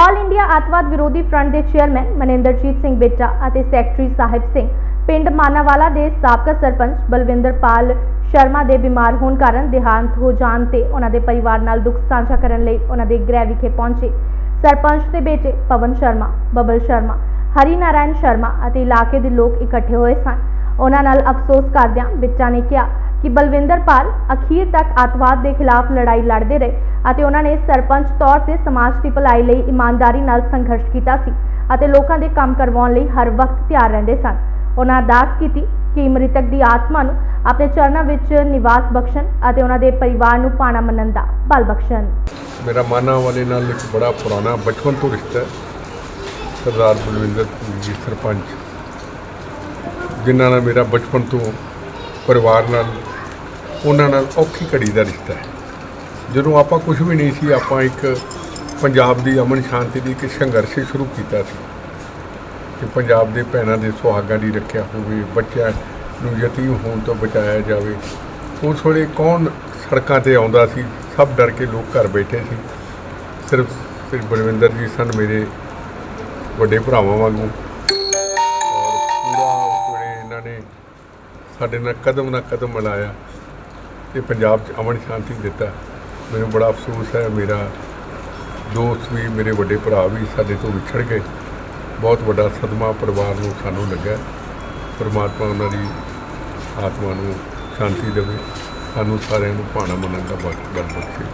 All India ਅੱਤਵਾਦ ਵਿਰੋਧੀ front ਦੇ ਚੇਅਰਮੈਨ ਮਨਿੰਦਰਜੀਤ ਸਿੰਘ ਬਿੱਟਾ ਅਤੇ ਸੈਕਟਰੀ ਸਾਹਿਬ ਸਿੰਘ, ਪਿੰਡ ਮਾਨਾਵਾਲਾ ਦੇ ਸਾਬਕਾ ਸਰਪੰਚ ਬਲਵਿੰਦਰਪਾਲ ਸ਼ਰਮਾ ਦੇ ਬਿਮਾਰ ਹੋਣ ਕਾਰਨ ਦੇਹਾਂਤ ਹੋ ਜਾਣ ਤੇ ਉਹਨਾਂ ਦੇ ਪਰਿਵਾਰ ਨਾਲ ਦੁੱਖ ਸਾਂਝਾ ਕਰਨ ਲਈ ਉਹਨਾਂ ਦੇ ਗ੍ਰਹਿ ਵਿਖੇ ਪਹੁੰਚੇ। ਸਰਪੰਚ ਦੇ ਬੇਟੇ ਪਵਨ ਸ਼ਰਮਾ, ਬਬਲ ਸ਼ਰਮਾ ਹਰੀ ਨਾਰਾਇਣ ਸ਼ਰਮਾ ਅਤੇ ਇਲਾਕੇ ਦੇ ਲੋਕ ਇਕੱਠੇ ਹੋਏ ਸਨ। ਉਹਨਾਂ ਨਾਲ ਅਫਸੋਸ ਕਰਦਿਆਂ ਬਿੱਟਾ ਨੇ ਕਿਹਾ ਕਿ ਬਲਵਿੰਦਰਪਾਲ ਅਖੀਰ ਤੱਕ ਅੱਤਵਾਦ ਦੇ ਖਿਲਾਫ ਲੜਾਈ ਲੜਦੇ ਰਹੇ ਅਤੇ ਉਹਨਾਂ ਨੇ ਸਰਪੰਚ ਤੌਰ ਤੇ ਸਮਾਜ ਦੀ ਭਲਾਈ ਲਈ ਇਮਾਨਦਾਰੀ ਨਾਲ ਸੰਘਰਸ਼ ਕੀਤਾ ਸੀ ਅਤੇ ਲੋਕਾਂ ਦੇ ਕੰਮ ਕਰਵਾਉਣ ਲਈ ਹਰ ਵਕਤ ਤਿਆਰ ਰਹਿੰਦੇ ਸਨ। ਉਹਨਾਂ ਅਰਦਾਸ ਕੀਤੀ ਕਿ ਮ੍ਰਿਤਕ ਦੀ ਆਤਮਾ ਨੂੰ ਆਪਣੇ ਚਰਨਾਂ ਵਿੱਚ ਨਿਵਾਸ ਬਖਸ਼ਣ ਅਤੇ ਉਹਨਾਂ ਦੇ ਪਰਿਵਾਰ ਨੂੰ ਪਾਣਾ ਮੰਨਣ ਦਾ ਬਲ ਬਖਸ਼ਣ। ਮੇਰਾ ਮਾਨਾ ਵਾਲੇ ਨਾਲ ਇੱਕ ਬੜਾ ਪੁਰਾਣਾ ਬਚਪਨ ਤੋਂ ਰਿਸ਼ਤਾ ਹੈ। ਸਰਦਾਰ ਬਲਵਿੰਦਰ ਜੀ, ਸਰਪੰਚ। ਜਿਨ੍ਹਾਂ ਨਾਲ ਮੇਰਾ ਬਚਪਨ ਤੋਂ ਪਰਿਵਾਰ ਨਾਲ ਉਹਨਾਂ ਨਾਲ ਔਖੀ ਘੜੀ ਦਾ ਰਿਸ਼ਤਾ ਹੈ। ਜਦੋਂ ਆਪਾਂ ਕੁਝ ਵੀ ਨਹੀਂ ਸੀ, ਆਪਾਂ ਇੱਕ ਪੰਜਾਬ ਦੀ ਅਮਨ ਸ਼ਾਂਤੀ ਦੀ ਇੱਕ ਸੰਘਰਸ਼ ਸ਼ੁਰੂ ਕੀਤਾ ਸੀ। ਕਿ ਪੰਜਾਬ ਦੇ ਭੈਣਾਂ ਦੇ ਸੁਹਾਗਾਂ ਦੀ ਰੱਖਿਆ ਹੋਵੇ, ਬੱਚਿਆਂ ਨੂੰ ਯਤੀਮ ਹੋਣ ਤੋਂ ਬਚਾਇਆ ਜਾਵੇ। ਉਸ ਵੇਲੇ ਕੌਣ ਸੜਕਾਂ ਤੇ ਆਉਂਦਾ ਸੀ? ਸਭ ਡਰ ਕੇ ਲੋਕ ਘਰ ਬੈਠੇ ਸੀ। ਸਿਰਫ ਸਿਰਫ ਬਲਵਿੰਦਰ ਜੀ ਸਨ ਮੇਰੇ ਵੱਡੇ ਭਰਾਵਾਂ ਵਾਂਗੂ। ਔਰ ਪੂਰਾ ਉਸ ਵੇਲੇ ਇਹਨਾਂ ਨੇ ਸਾਡੇ ਨਾਲ ਕਦਮ ਨਾਲ ਕਦਮ ਮਿਲਾਇਆ। ਤੇ ਪੰਜਾਬ 'ਚ ਅਮਨ ਸ਼ਾਂਤੀ ਦਿੱਤਾ। ਮੈਨੂੰ ਬੜਾ ਅਫਸੋਸ ਹੈ, ਮੇਰਾ ਦੋਸਤ ਵੀ, ਮੇਰੇ ਵੱਡੇ ਭਰਾ ਵੀ ਸਾਡੇ ਤੋਂ ਵਿਛੜ ਗਏ। ਬਹੁਤ ਵੱਡਾ ਸਦਮਾ ਪਰਿਵਾਰ ਨੂੰ ਸਾਨੂੰ ਲੱਗਾ ਪਰਮਾਤਮਾ ਉਹਨਾਂ ਦੀ ਆਤਮਾ ਨੂੰ ਸ਼ਾਂਤੀ ਦੇਵੇ। ਸਾਨੂੰ ਸਾਰਿਆਂ ਨੂੰ ਭਾਣਾ ਮੰਨਣ ਦਾ ਬਲ ਬਲ ਬਖਸ਼ੇ।